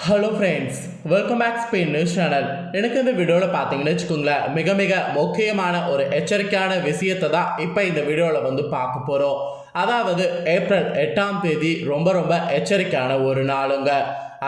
Hello friends welcome back Spain news channel எனக்கு இந்த வீடியோவில் பார்த்தீங்கன்னு வச்சுக்கோங்களேன் மிக மிக முக்கியமான ஒரு எச்சரிக்கையான விஷயத்தை தான் இப்போ இந்த வீடியோவில் வந்து பார்க்க போகிறோம் அதாவது ஏப்ரல் எட்டாம் தேதி ரொம்ப ரொம்ப எச்சரிக்கையான ஒரு நாளுங்க.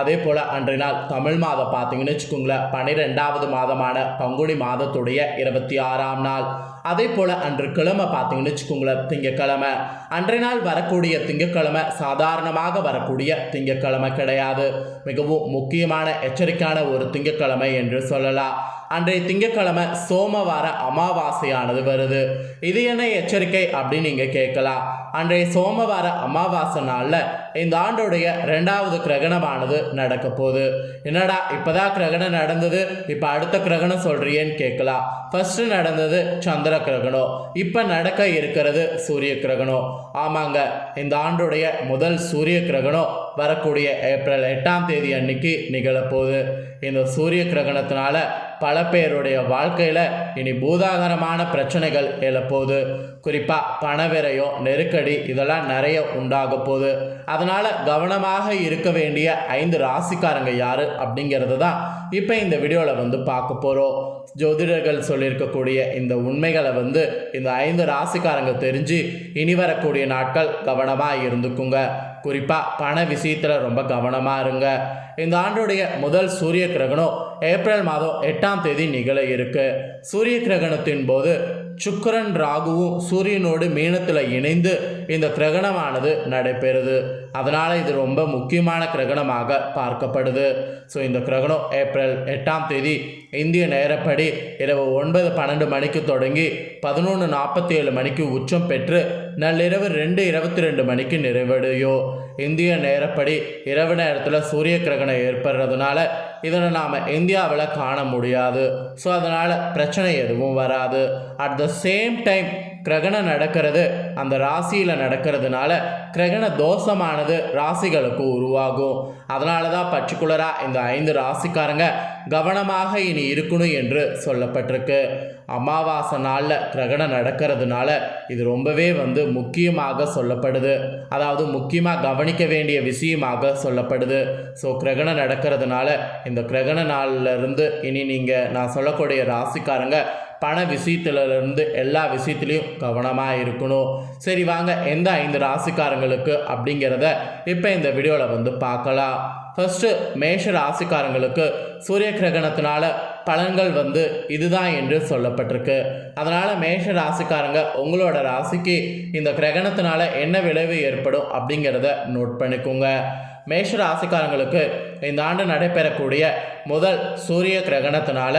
அதே போல் அன்றைய நாள் தமிழ் மாதம் பார்த்தீங்கன்னு வச்சுக்கோங்களேன் பன்னிரெண்டாவது மாதமான பங்குனி மாதத்துடைய இருபத்தி ஆறாம் நாள். அதே போல் அன்று கிழமை பார்த்தீங்கன்னு வச்சுக்கோங்களேன் திங்கக்கிழமை. அன்றைய நாள் வரக்கூடிய திங்கக்கிழமை சாதாரணமாக வரக்கூடிய திங்கக்கிழமை கிடையாது. மிகவும் முக்கியமான எச்சரிக்கையான ஒரு திங்கக்கிழமை என்று சொல்லலாம். அன்றைய திங்கக்கிழமை சோமவார அமாவாசையானது வருது. இது என்ன எச்சரிக்கை அப்படின்னு நீங்கள் கேட்கலாம். அன்றைய சோமவார அமாவாசை நாளில் இந்த ஆண்டுடைய ரெண்டாவது கிரகணமானது நடக்க போகுது. என்னடா இப்போதான் கிரகணம் நடந்தது இப்போ அடுத்த கிரகணம் சொல்கிறியேன்னு கேட்கலாம். ஃபஸ்ட்டு நடந்தது சந்திர கிரகணம். இப்போ நடக்க இருக்கிறது சூரிய கிரகணம். ஆமாங்க இந்த ஆண்டுடைய முதல் சூரிய கிரகணம் வரக்கூடிய ஏப்ரல் எட்டாம் தேதி அன்னைக்கு நிகழப்போகுது இந்த சூரிய கிரகணத்தினால பல பேருடைய வாழ்க்கையில் இனி பூதாகரமான பிரச்சனைகள் எழப்போகுது. குறிப்பாக பணவிரயம் நெருக்கடி இதெல்லாம் நிறைய உண்டாக போகுது. அதனால் கவனமாக இருக்க வேண்டிய ஐந்து ராசிக்காரங்க யார் அப்படிங்கிறது தான் இப்போ இந்த வீடியோவில் வந்து பார்க்க போகிறோம் ஜோதிடர்கள் சொல்லியிருக்கக்கூடிய இந்த உண்மைகளை வந்து இந்த ஐந்து ராசிக்காரங்க தெரிஞ்சு இனி வரக்கூடிய நாட்கள் கவனமாக இருந்துக்குங்க. குறிப்பாக பண விஷயத்தில் ரொம்ப கவனமாக இருங்க. இந்த ஆண்டுடைய முதல் சூரிய கிரகணம் ஏப்ரல் மாதம் எட்டாம் தேதி நிகழ இருக்கு. சூரிய கிரகணத்தின் போது சுக்கரன் ராகுவும் சூரியனோடு மீனத்தில் இணைந்து இந்த கிரகணமானது நடைபெறுது. அதனால் இது ரொம்ப முக்கியமான கிரகணமாக பார்க்கப்படுது. ஸோ இந்த கிரகணம் ஏப்ரல் எட்டாம் தேதி இந்திய நேரப்படி இரவு ஒன்பது பன்னெண்டு மணிக்கு தொடங்கி பதினொன்று நாற்பத்தி ஏழு மணிக்கு உச்சம் பெற்று நள்ளிரவு ரெண்டு இருபத்தி ரெண்டு மணிக்கு நிறைவடையும் இந்திய நேரப்படி இரவு நேரத்தில் சூரிய கிரகணம் ஏற்படுறதுனால இதனை நாம் இந்தியாவில் காண முடியாது. ஸோ அதனால் பிரச்சனை எதுவும் வராது. அட் த சேம் டைம் கிரகணம் நடக்கிறது. அந்த ராசியில் நடக்கிறதுனால கிரகண தோஷமானது ராசிகளுக்கு உருவாகும். அதனால தான் பர்டிகுலராக இந்த ஐந்து ராசிக்காரங்க கவனமாக இனி இருக்கணும் என்று சொல்லப்பட்டிருக்கு. அமாவாசை நாளில் கிரகணம் நடக்கிறதுனால இது ரொம்பவே வந்து முக்கியமாக சொல்லப்படுது. அதாவது முக்கியமாக கவனிக்க வேண்டிய விஷயமாக சொல்லப்படுது. ஸோ கிரகணம் நடக்கிறதுனால இந்த கிரகண நாளிலிருந்து இனி நீங்கள் நான் சொல்லக்கூடிய ராசிக்காரங்க பண விஷயத்துலேருந்து எல்லா விஷயத்துலையும் கவனமாக இருக்கணும் சரி வாங்க எந்த ஐந்து ராசிக்காரங்களுக்கு அப்படிங்கிறத இப்போ இந்த வீடியோவில் வந்து பார்க்கலாம். ஃபஸ்ட்டு மேஷ ராசிக்காரங்களுக்கு சூரிய கிரகணத்தினால பலன்கள் வந்து இதுதான் என்று சொல்லப்பட்டிருக்கு. அதனால் மேஷ ராசிக்காரங்க உங்களோட ராசிக்கு இந்த கிரகணத்தினால என்ன விளைவு ஏற்படும் அப்படிங்கிறத நோட் பண்ணிக்கோங்க. மேஷ ராசிக்காரங்களுக்கு இந்த ஆண்டு நடைபெறக்கூடிய முதல் சூரிய கிரகணத்தினால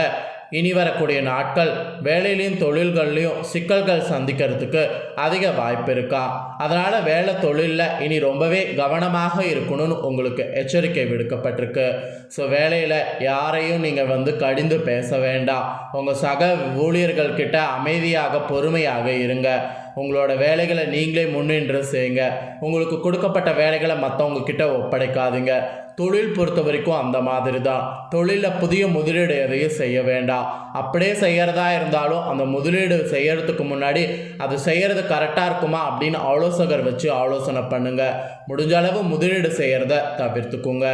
இனி வரக்கூடிய நாட்கள் வேலையிலையும் தொழில்கள்லையும் சிக்கல்கள் சந்திக்கிறதுக்கு அதிக வாய்ப்பு இருக்கா? அதனால் வேலை தொழிலில் இனி ரொம்பவே கவனமாக இருக்கணும்னு உங்களுக்கு எச்சரிக்கை விடுக்கப்பட்டிருக்கு. ஸோ வேலையில் யாரையும் நீங்கள் வந்து கடிந்து பேச வேண்டாம். உங்கள் சக ஊழியர்கள்கிட்ட அமைதியாக பொறுமையாக இருங்க. உங்களோட வேலைகளை நீங்களே முன்னின்று செய்யுங்க. உங்களுக்கு கொடுக்கப்பட்ட வேலைகளை மற்றவங்க கிட்ட ஒப்படைக்காதீங்க. தொழில் பொறுத்த வரைக்கும் அந்த மாதிரி தான் தொழிலில் புதிய முதலீடு எதையும் செய்ய வேண்டாம். அப்படியே செய்கிறதா இருந்தாலும் அந்த முதலீடு செய்கிறதுக்கு முன்னாடி அது செய்கிறது கரெக்டாக இருக்குமா அப்படின்னு ஆலோசகர் வச்சு ஆலோசனை பண்ணுங்கள் முடிஞ்ச அளவு முதலீடு செய்கிறத தவிர்த்துக்குங்க.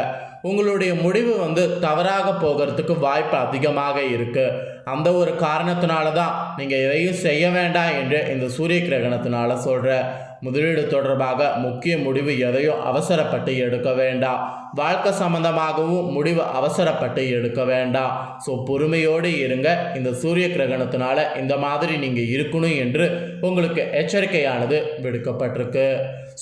உங்களுடைய முடிவு வந்து தவறாக போகிறதுக்கு வாய்ப்பு அதிகமாக இருக்குது அந்த ஒரு காரணத்தினால தான் நீங்கள் எதையும் செய்ய வேண்டாம் என்று இந்த சூரிய கிரகணத்தினால சொல்கிற முதலீடு தொடர்பாக முக்கிய முடிவு எதையும் அவசரப்பட்டு எடுக்க வேண்டாம். வாழ்க்கை சம்பந்தமாகவும் முடிவு அவசரப்பட்டு எடுக்க வேண்டாம். ஸோ பொறுமையோடு இருங்க. இந்த சூரிய கிரகணத்தினால இந்த மாதிரி நீங்கள் இருக்கணும் என்று உங்களுக்கு எச்சரிக்கையானது விடுக்கப்பட்டிருக்கு.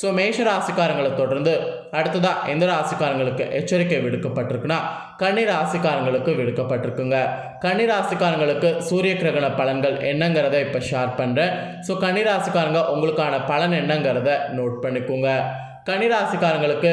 ஸோ மேஷ ராசிக்காரங்களை தொடர்ந்து அடுத்ததாக எந்த ராசிக்காரங்களுக்கு எச்சரிக்கை விடுக்கப்பட்டிருக்குன்னா கன்னி ராசிக்காரங்களுக்கு விடுக்கப்பட்டிருக்குங்க. கன்னி ராசிக்காரங்களுக்கு சூரிய கிரகண பலன்கள் என்னங்கிறத இப்போ ஷேர் பண்ணுறேன் ஸோ கன்னி ராசிக்காரங்க உங்களுக்கான பலன் என்னங்கிறத நோட் பண்ணிக்கோங்க. கன்னி ராசிக்காரங்களுக்கு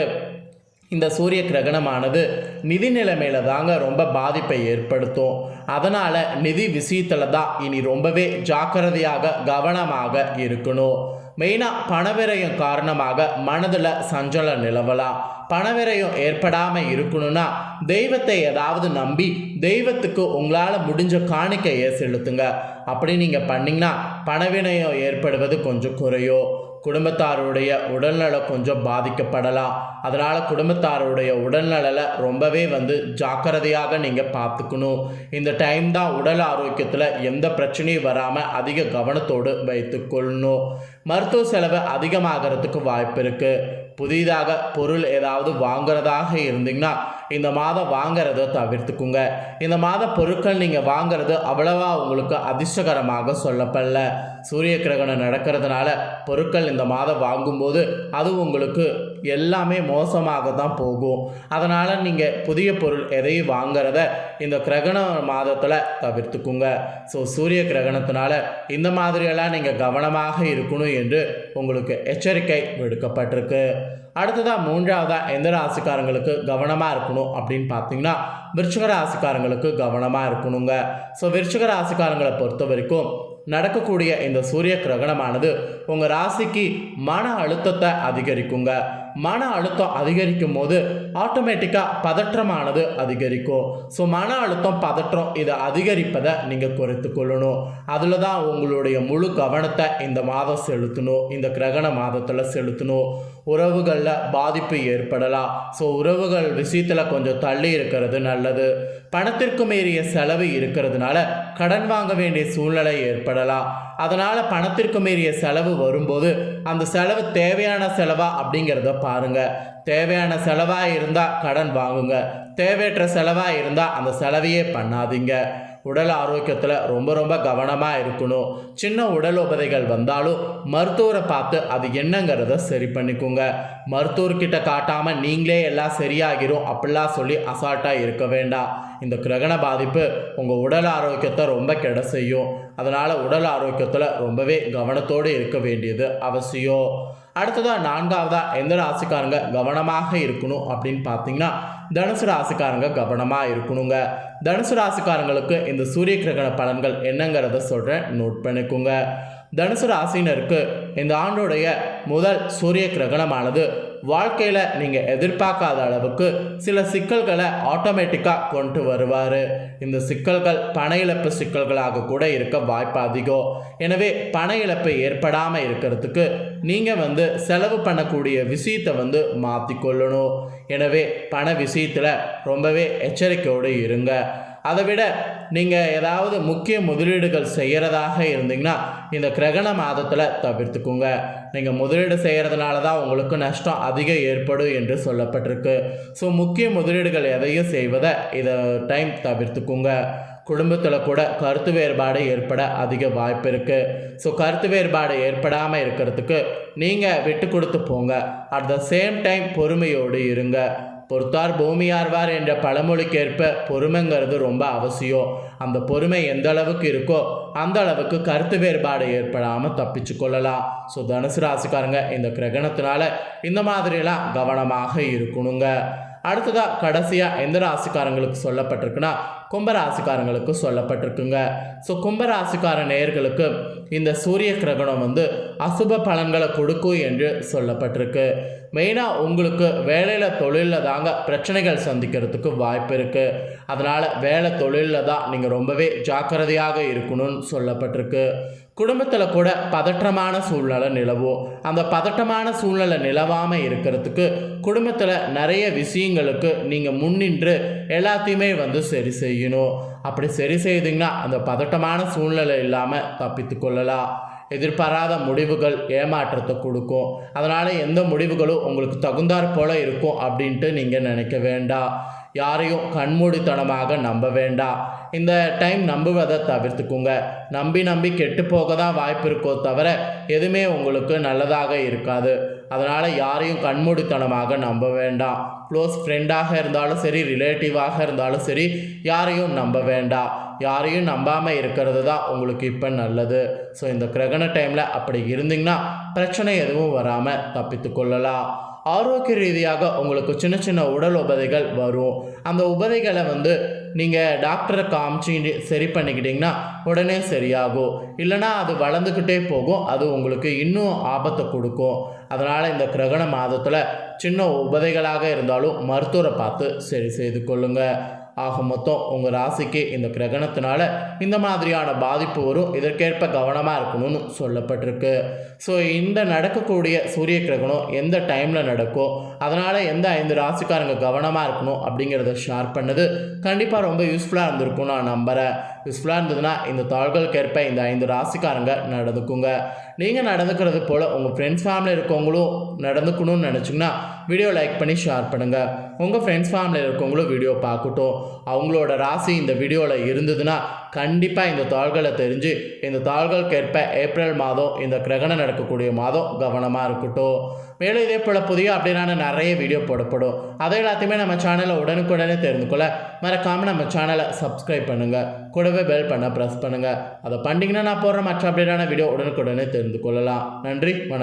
இந்த சூரிய கிரகணமானது நிதி நிலைமையில தாங்க ரொம்ப பாதிப்பை ஏற்படுத்தும். அதனால் நிதி விஷயத்தில் தான் இனி ரொம்பவே ஜாக்கிரதையாக கவனமாக இருக்கணும். மெயினாக பணவிரயம் காரணமாக மனதில் சஞ்சலம் நிலவலாம். பணவிரயம் ஏற்படாமல் இருக்கணும்னா தெய்வத்தை ஏதாவது நம்பி தெய்வத்துக்கு உங்களால் முடிஞ்ச காணிக்கையை செலுத்துங்க. அப்படி நீங்கள் பண்ணிங்கன்னா பணவினயம் ஏற்படுவது கொஞ்சம் குறையும் குடும்பத்தாருடைய உடல்நலம் கொஞ்சம் பாதிக்கப்படலாம். அதனால் குடும்பத்தாருடைய உடல்நலலை ரொம்பவே வந்து ஜாக்கிரதையாக நீங்கள் பார்த்துக்கணும் இந்த டைம் தான் உடல் ஆரோக்கியத்தில் எந்த பிரச்சனையும் வராமல் அதிக கவனத்தோடு வைத்துக்கொள்ளணும். மருத்துவ செலவு அதிகமாகிறதுக்கு வாய்ப்பு இருக்குது புதிதாக பொருள் ஏதாவது வாங்குறதாக இருந்தீங்கன்னா இந்த மாதம் வாங்குறத தவிர்த்துக்குங்க. இந்த மாத பொருட்கள் நீங்கள் வாங்குறது அவ்வளவா உங்களுக்கு அதிர்ஷ்டகரமாக சொல்லப்படல. சூரிய கிரகணம் நடக்கிறதுனால பொருட்கள் இந்த மாதம் வாங்கும்போது அது உங்களுக்கு எல்லாமே மோசமாக தான் போகும். அதனால் நீங்கள் புதிய பொருள் எதையும் வாங்குறத இந்த கிரகண மாதத்தில் தவிர்த்துக்குங்க. ஸோ சூரிய கிரகணத்தினால இந்த மாதிரியெல்லாம் நீங்கள் கவனமாக இருக்கணும் என்று உங்களுக்கு எச்சரிக்கை விடுக்கப்பட்டிருக்கு. அடுத்ததாக மூன்றாவதாக எந்த ராசிக்காரங்களுக்கு கவனமாக இருக்கணும் அப்படின்னு பார்த்தீங்கன்னா விருச்சிக ராசிக்காரங்களுக்கு கவனமாக இருக்கணுங்க. ஸோ விருச்சிக ராசிக்காரங்களை பொறுத்த வரைக்கும் நடக்கக்கூடிய இந்த சூரிய கிரகணமானது உங்கள் ராசிக்கு மன அழுத்தத்தை அதிகரிக்குங்க. மன அழுத்தம் அதிகரிக்கும் போது ஆட்டோமேட்டிக்காக பதற்றமானது அதிகரிக்கும். ஸோ மன அழுத்தம் பதற்றம் இதை அதிகரிப்பதை நீங்கள் குறைத்து கொள்ளணும் அதில் தான் உங்களுடைய முழு கவனத்தை இந்த மாதம் செலுத்தணும். இந்த கிரகண மாதத்தில் செலுத்தணும். உறவுகளில் பாதிப்பு ஏற்படலாம். ஸோ உறவுகள் விஷயத்தில் கொஞ்சம் தள்ளி இருக்கிறது நல்லது. பணத்திற்கு மீறிய செலவு இருக்கிறதுனால கடன் வாங்க வேண்டிய சூழ்நிலை ஏற்படலாம். அதனால் பணத்திற்கு மீறிய செலவு வரும்போது அந்த செலவு தேவையான செலவா அப்படிங்கிறத பாருங்க. தேவையான செலவாக இருந்தால் கடன் வாங்குங்க. தேவையற்ற செலவாக இருந்தால் அந்த செலவையே பண்ணாதீங்க. உடல் ஆரோக்கியத்தில் ரொம்ப ரொம்ப கவனமாக இருக்கணும். சின்ன உடல் உபதைகள் வந்தாலும் மருத்துவரை பார்த்து அது என்னங்கிறத சரி பண்ணிக்கோங்க. மருத்துவர்கிட்ட காட்டாமல் நீங்களே எல்லாம் சரியாகிரும் அப்படிலாம் சொல்லி அசால்ட்டாக இருக்க வேண்டாம். இந்த கிரகண பாதிப்பு உங்கள் உடல் ஆரோக்கியத்தை ரொம்ப கெட செய்யும். அதனால் உடல் ஆரோக்கியத்தில் ரொம்பவே கவனத்தோடு இருக்க வேண்டியது அவசியம். அடுத்ததாக நான்காவதாக எந்த ராசிக்காரங்க கவனமாக இருக்கணும் அப்படின்னு பார்த்தீங்கன்னா தனுசு ராசிக்காரங்க கவனமாக இருக்கணுங்க. தனுசு ராசிக்காரங்களுக்கு இந்த சூரிய கிரகண பலன்கள் என்னங்கிறத சொல்கிறேன் நோட் பண்ணிக்கோங்க. தனுசு ராசினருக்கு இந்த ஆண்டுடைய முதல் சூரிய கிரகணமானது வாழ்க்கையில் நீங்கள் எதிர்பார்க்காத அளவுக்கு சில சிக்கல்களை ஆட்டோமேட்டிக்காக கொண்டு வருவார். இந்த சிக்கல்கள் பண இழப்பு சிக்கல்களாக கூட இருக்க வாய்ப்பு அதிகம். எனவே பண இழப்பு ஏற்படாமல் இருக்கிறதுக்கு நீங்கள் வந்து செலவு பண்ணக்கூடிய விஷயத்தை வந்து மாற்றிக்கொள்ளணும் எனவே பண விஷயத்தில் ரொம்பவே எச்சரிக்கையோடு இருங்க. அதை விட நீங்கள் ஏதாவது முக்கிய முதலீடுகள் செய்கிறதாக இருந்தீங்கன்னா இந்த கிரகண மாதத்தில் தவிர்த்துக்குங்க. நீங்கள் முதலீடு செய்கிறதுனால தான் உங்களுக்கு நஷ்டம் அதிகம் ஏற்படும் என்று சொல்லப்பட்டிருக்கு. ஸோ முக்கிய முதலீடுகள் எதையும் செய்வதை இதை டைம் தவிர்த்துக்குங்க. குடும்பத்தில் கூட கருத்து வேறுபாடு ஏற்பட அதிக வாய்ப்பு இருக்குது ஸோ கருத்து வேறுபாடு ஏற்படாமல் இருக்கிறதுக்கு நீங்கள் விட்டு கொடுத்து போங்க. அட் த சேம் டைம் பொறுமையோடு இருங்க. பொறுத்தார் பூமியார்வார் என்ற பழமொழிக்கேற்ப பொறுமைங்கிறது ரொம்ப அவசியம். அந்த பொறுமை எந்த அளவுக்கு இருக்கோ அந்த அளவுக்கு கருத்து வேறுபாடு ஏற்படாமல் தப்பிச்சு கொள்ளலாம். ஸோ தனுசு ராசிக்காரங்க இந்த கிரகணத்தினால இந்த மாதிரியெல்லாம் கவனமாக இருக்கணுங்க. அடுத்ததாக கடைசியாக எந்த ராசிக்காரங்களுக்கு சொல்லப்பட்டிருக்குன்னா கும்பராசிக்காரங்களுக்கு சொல்லப்பட்டிருக்குங்க. ஸோ கும்பராசிக்கார நேயர்களுக்கு இந்த சூரிய கிரகணம் வந்து அசுப பலன்களை கொடுக்கும் என்று சொல்லப்பட்டிருக்கு. மெயினாக உங்களுக்கு வேலையில் தொழிலில் தாங்க பிரச்சனைகள் சந்திக்கிறதுக்கு வாய்ப்பு இருக்குது அதனால் வேலை தொழிலில் தான் நீங்கள் ரொம்பவே ஜாக்கிரதையாக இருக்கணும்னு சொல்லப்பட்டிருக்கு. குடும்பத்தில் கூட பதற்றமான சூழ்நிலை நிலவும் அந்த பதட்டமான சூழ்நிலை நிலவாமல் இருக்கிறதுக்கு குடும்பத்தில் நிறைய விஷயங்களுக்கு நீங்கள் முன்னின்று எல்லாத்தையுமே வந்து சரி செய்யணும். அப்படி சரி செய்தீங்கன்னா அந்த பதட்டமான சூழ்நிலை இல்லாமல் தப்பித்து கொள்ளலாம். எதிர்பாராத முடிவுகள் ஏமாற்றத்தை கொடுக்கும். அதனால் எந்த முடிவுகளும் உங்களுக்கு தகுந்தாற் போல் இருக்கும் அப்படின்ட்டு நீங்கள் நினைக்க வேண்டாம் யாரையும் கண்மூடித்தனமாக நம்ப வேண்டாம் இந்த டைம் நம்புவதை தவிர்த்துக்குங்க. நம்பி நம்பி கெட்டு போக தான் வாய்ப்பு இருக்கோ தவிர எதுவுமே உங்களுக்கு நல்லதாக இருக்காது. அதனால் யாரையும் கண்மூடித்தனமாக நம்ப வேண்டாம் க்ளோஸ் ஃப்ரெண்டாக இருந்தாலும் சரி ரிலேட்டிவாக இருந்தாலும் சரி யாரையும் நம்ப வேண்டாம் யாரையும் நம்பாமல் இருக்கிறது தான் உங்களுக்கு இப்போ நல்லது. ஸோ இந்த கிரகண டைமில் அப்படி இருந்தீங்கன்னா பிரச்சனை எதுவும் வராமல் தப்பித்து கொள்ளலாம். ஆரோக்கிய ரீதியாக உங்களுக்கு சின்ன சின்ன உடல் உபதைகள் வரும். அந்த உபதைகளை வந்து நீங்கள் டாக்டரை காமிச்சு சரி பண்ணிக்கிட்டிங்கன்னா உடனே சரியாகும். இல்லைனா அது வளர்ந்துக்கிட்டே போகும். அது உங்களுக்கு இன்னும் ஆபத்தை கொடுக்கும். அதனால் இந்த கிரகண மாதத்தில் சின்ன உபதைகளாக இருந்தாலும் மருத்துவரை பார்த்து சரி செய்து கொள்ளுங்கள் ஆக மொத்தம் உங்கள் ராசிக்கு இந்த கிரகணத்தினால இந்த மாதிரியான பாதிப்பு வரும். இதற்கேற்ப கவனமாக இருக்கணும்னு சொல்லப்பட்டிருக்கு. ஸோ இந்த நடக்கக்கூடிய சூரிய கிரகணம் எந்த டைமில் நடக்கும்? அதனால் எந்த ஐந்து ராசிக்காரங்க கவனமாக இருக்கணும் அப்படிங்கிறத ஷேர் பண்ணது கண்டிப்பாக ரொம்ப யூஸ்ஃபுல்லாக இருந்திருக்கும் நான் நம்புகிறேன் யூஸ்ஃபுல்லாக இருந்ததுன்னா இந்த தாள்களுக்கேற்ப இந்த ஐந்து ராசிக்காரங்க நடந்துக்குங்க. நீங்கள் நடந்துக்கிறது போல் உங்கள் ஃப்ரெண்ட்ஸ் ஃபேமிலி இருக்கவங்களும் நடந்துக்கணும்னு நினச்சிங்கன்னா வீடியோ லைக் பண்ணி ஷேர் பண்ணுங்கள் உங்கள் ஃப்ரெண்ட்ஸ் ஃபேமிலியில் இருக்கவங்களும் வீடியோ பார்க்கட்டும். அவங்களோட ராசி இந்த வீடியோவில் இருந்ததுன்னா கண்டிப்பாக இந்த தாள்களை தெரிஞ்சு இந்த தாள்களுக்கேற்ப ஏப்ரல் மாதம் இந்த கிரகணம் நடக்கக்கூடிய மாதம் கவனமாக இருக்கட்டும். மேலும் இதே போல் புதிய அப்படின்னா நிறைய வீடியோ போடப்படும். அதை எல்லாத்தையுமே நம்ம சேனலை உடனுக்குடனே தெரிந்து கொள்ள மறக்காமல் நம்ம சேனலை சப்ஸ்கிரைப் பண்ணுங்கள் கூடவே பெல் பண்ண ப்ரெஸ் பண்ணுங்கள் அதை பண்ணிங்கன்னா நான் போடுற மற்ற அப்படின்னா வீடியோ உடனுக்குடனே தெரிந்து கொள்ளலாம். நன்றி வணக்கம்.